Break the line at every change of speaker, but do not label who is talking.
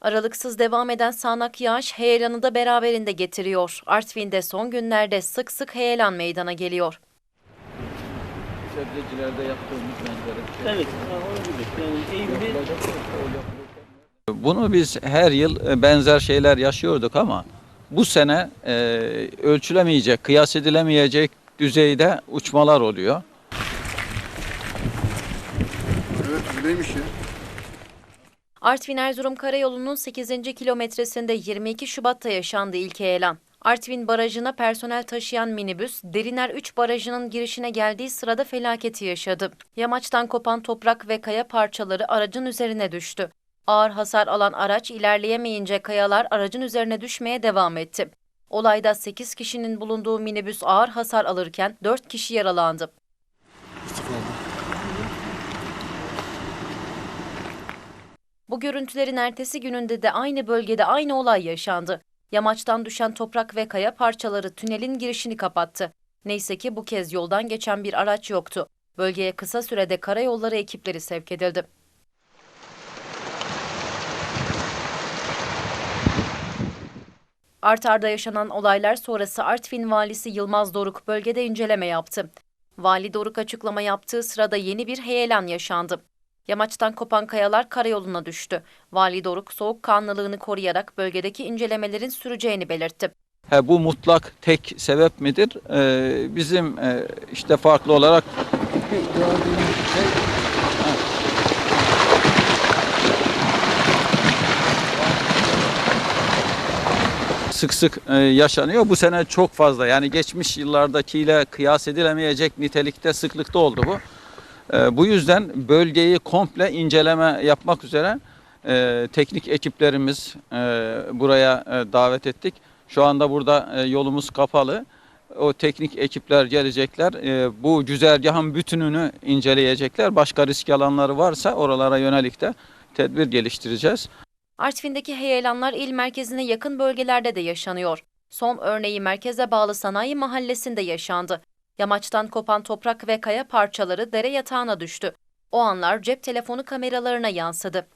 Aralıksız devam eden sağanak yağış heyelanı da beraberinde getiriyor. Artvin'de son günlerde sık sık heyelan meydana geliyor.
sebzecilerde yaptığımız benzeri.
Evet, ha, onu bildik. Yani Eylül'de
Bunu biz her yıl e, benzer şeyler yaşıyorduk ama bu sene e, ölçülemeyecek, kıyas edilemeyecek düzeyde uçmalar oluyor.
Evet öyleymiş ya.
Artvin-Erzurum Karayolu'nun 8. kilometresinde 22 Şubat'ta yaşandı ilk heyelan. Artvin Barajı'na personel taşıyan minibüs, Deriner 3 Barajı'nın girişine geldiği sırada felaketi yaşadı. Yamaçtan kopan toprak ve kaya parçaları aracın üzerine düştü. Ağır hasar alan araç ilerleyemeyince kayalar aracın üzerine düşmeye devam etti. Olayda 8 kişinin bulunduğu minibüs ağır hasar alırken 4 kişi yaralandı. Bu görüntülerin ertesi gününde de aynı bölgede aynı olay yaşandı. Yamaçtan düşen toprak ve kaya parçaları tünelin girişini kapattı. Neyse ki bu kez yoldan geçen bir araç yoktu. Bölgeye kısa sürede karayolları ekipleri sevk edildi. Art arda yaşanan olaylar sonrası Artvin valisi Yılmaz Doruk bölgede inceleme yaptı. Vali Doruk açıklama yaptığı sırada yeni bir heyelan yaşandı. Yamaçtan kopan kayalar karayoluna düştü. Vali Doruk soğukkanlılığını koruyarak bölgedeki incelemelerin süreceğini belirtti.
He, bu mutlak tek sebep midir? Ee, bizim e, işte farklı olarak sık sık e, yaşanıyor. Bu sene çok fazla yani geçmiş yıllardakiyle kıyas edilemeyecek nitelikte sıklıkta oldu bu. E, bu yüzden bölgeyi komple inceleme yapmak üzere e, teknik ekiplerimiz e, buraya e, davet ettik. Şu anda burada e, yolumuz kapalı. O teknik ekipler gelecekler. E, bu güzergahın bütününü inceleyecekler. Başka risk alanları varsa oralara yönelik de tedbir geliştireceğiz.
Artvin'deki heyelanlar il merkezine yakın bölgelerde de yaşanıyor. Son örneği merkeze bağlı sanayi mahallesinde yaşandı. Yamaçtan kopan toprak ve kaya parçaları dere yatağına düştü. O anlar cep telefonu kameralarına yansıdı.